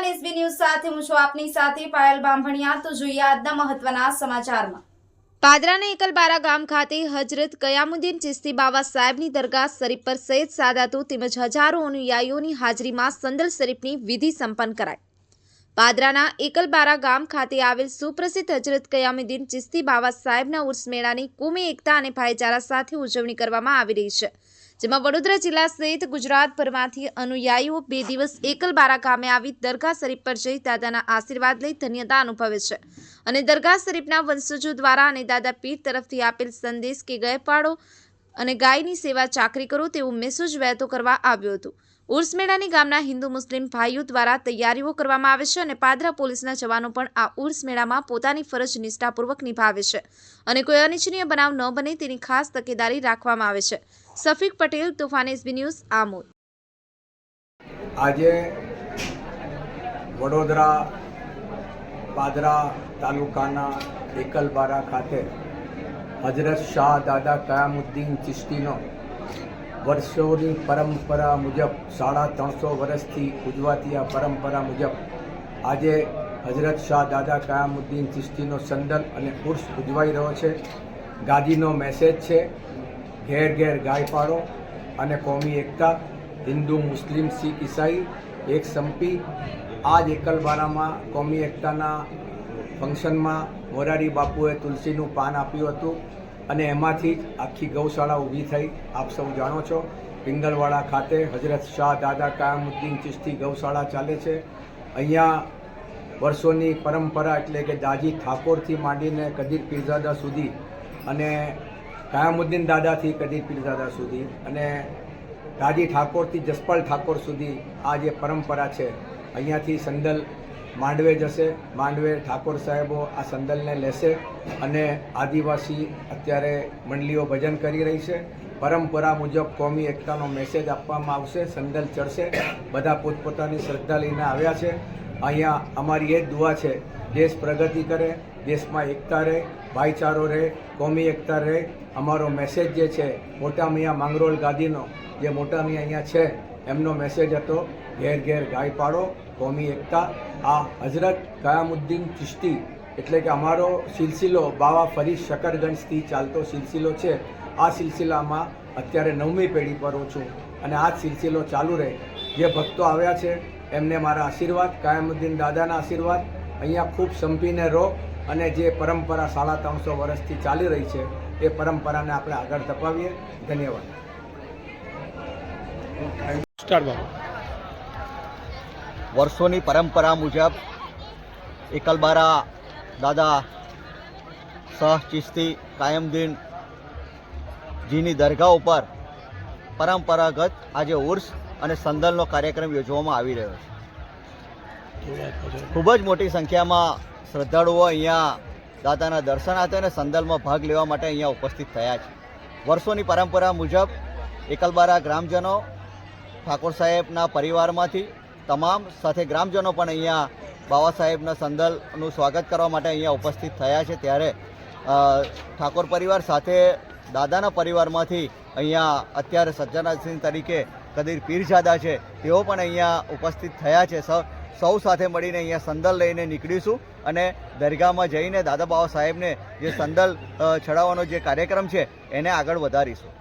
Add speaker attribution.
Speaker 1: કરું SB news સાથે હું છું આપની સાથે પાયલ બામભણિયા તો જોઈએ આજના મહત્વના સમાચારમાં. પાદરાના એકલબારા ગામ ખાતે હજરત કયામુદ્દીન ચિસ્તી બાબા સાહેબની દરગાહ શરીફ પર સૈયદ સાદાતો તેમજ હજારો અનુયાયીઓની હાજરીમાં સંદલ શરીફની વિધિ સંપન્ન કરાઈ. પાદરાના એકલબારા ગામ ખાતે આવેલ સુપ્રસિદ્ધ હજરત કયામુદ્દીન ચિસ્તી બાબા સાહેબના ઉર્સ મેળાની કોમી એકતા અને ભાઈચારા સાથે ઉજવણી કરવામાં આવી રહી છે. જેમાં વડોદરા જિલ્લા સહિત ગુજરાતભરમાંથી અનુયાયીઓ બે દિવસ એકલબારા ગામે આવી દરગાહ શરીફ પર જઈ દાદાના આશીર્વાદ લઈ ધન્યતા અનુભવે છે. અને દરગાહ શરીફના વંશજો દ્વારા અને દાદા પીર તરફથી આપેલ સંદેશ કે ગયે પાડો અને ગાયની સેવા ચાકરી કરો તેવું મેસેજ વહેતો કરવા આવ્યો હતો. ઉર્સ મેળાની ગામના હિન્દુ મુસ્લિમ ભાઈઓ દ્વારા તૈયારીઓ કરવામાં આવે છે અને પાદરા પોલીસના જવાનો પણ આ ઉર્સમેળામાં પોતાની ફરજ નિષ્ઠાપૂર્વક નિભાવે છે અને કોઈ અનિચ્છનીય બનાવ ન બને તેની ખાસ તકેદારી રાખવામાં આવે છે. સફીક પટેલ, તોફાન એસબી ન્યૂઝ, આમોદ.
Speaker 2: આજે વડોદરા, પાદરા તાલુકાના એકલબારા ખાતે હજરત શાહ દાદા કયામુદ્દીન ચિશ્તીનો વર્ષોની પરંપરા મુજબ, સાડા ત્રણસો વર્ષથી ઉજવાતી આ પરંપરા મુજબ, આજે હજરત શાહ દાદા કયામુદ્દીન ચિશ્તીનો સંદન અને ઉર્સ ઉજવાઈ રહ્યો છે. ગાદીનો મેસેજ છે, ઘેર ઘેર ગાય પાડો અને કોમી એકતા, હિન્દુ, મુસ્લિમ, શીખ, ઈસાઈ, એક સંપી આ જ એકલબારામાં કોમી એકતાના ફંક્શનમાં મોરારી બાપુએ તુલસીનું પાન આપ્યું હતું. અને એમાંથી જ આખી ગૌશાળા ઊભી થઈ. આપ સૌ જાણો છો, પિંગલવાડા ખાતે હજરત શાહ દાદા કાયમુદ્દીન ચિશ્તી ગૌશાળા ચાલે છે. અહીંયા વર્ષોની પરંપરા એટલે કે દાજી ઠાકોરથી માંડીને કદીર પીરઝાદા સુધી અને કાયમુદ્દીન દાદાથી કદીર પીરઝાદા સુધી અને દાજી ઠાકોરથી જસપાલ ઠાકોર સુધી આ જે પરંપરા છે, અહીંયાથી સંદલ માંડવે જશે. માંડવે ઠાકોર સાહેબો આ સંદલને લેશે અને આદિવાસી અત્યારે મંડળીઓ ભજન કરી રહી છે. પરંપરા મુજબ કોમી એકતાનો મેસેજ આપવામાં આવશે. સંદલ ચડશે. બધા પોતપોતાની શ્રદ્ધા લઈને આવ્યા છે. અહીંયા અમારી એ જ દુઆ છે. દેશ પ્રગતિ કરે, દેશમાં એકતા રહે, ભાઈચારો રહે, કોમી એકતા રહે. અમારો મેસેજ જે છે, મોટા મિયા માંગરોળ ગાદીનો, જે મોટા મિયા અહીંયા છે, એમનો મેસેજ હતો. ઘેર ઘેર ગાય પાડો, કોમી એકતા. આ હઝરત કયામુદ્દીન ચિશ્તી એટલે કે અમારો સિલસિલો બાવા ફરી શકરગંજથી ચાલતો સિલસિલો છે. આ સિલસિલામાં અત્યારે નવમી પેઢી પર હું છું અને આ સિલસિલો ચાલુ રહે. જે ભક્તો આવ્યા છે, એમને મારા આશીર્વાદ, કાયમુદ્દીન દાદાના આશીર્વાદ. અહીંયા ખૂબ સંપીને રહો અને જે પરંપરા સાડા ત્રણસો વર્ષથી ચાલી રહી છે, એ પરંપરાને આપણે આગળ ધપાવીએ. ધન્યવાદ.
Speaker 3: વર્ષોની પરંપરા મુજબ એકલબારા દાદા શાહ ચિશ્તી કાયમદીન જીની દરગાહ ઉપર પરંપરાગત આજે ઉર્સ અને સંદલનો કાર્યક્રમ યોજવામાં આવી રહ્યો છે. ખૂબ જ મોટી સંખ્યામાં શ્રદ્ધાળુઓ અહીંયા દાદાના દર્શનાર્થે અને સંદલમાં ભાગ લેવા માટે અહીંયા ઉપસ્થિત થયા છે. વર્ષોની પરંપરા મુજબ એકલબારા ગ્રામજનો ઠાકોર સાહેબના પરિવારમાંથી તમામ સાથે ગ્રામજનો પણ અહીંયા બાબા સાહેબના સંદલનું સ્વાગત કરવા માટે અહીંયા ઉપસ્થિત થયા છે. ત્યારે ઠાકોર પરિવાર સાથે દાદાના પરિવારમાંથી અહીંયા અત્યારે સજ્જનાસિંહ તરીકે કદીર પીરજાદા છે, તેઓ પણ અહીંયા ઉપસ્થિત થયા છે. સૌ સૌ સાથે મળીને અહીંયા સંદલ લઈને નીકળીશું અને દરગાહમાં જઈને દાદા બાબા સાહેબને જે સંદલ ચડાવવાનો જે કાર્યક્રમ છે, એને આગળ વધારીશું.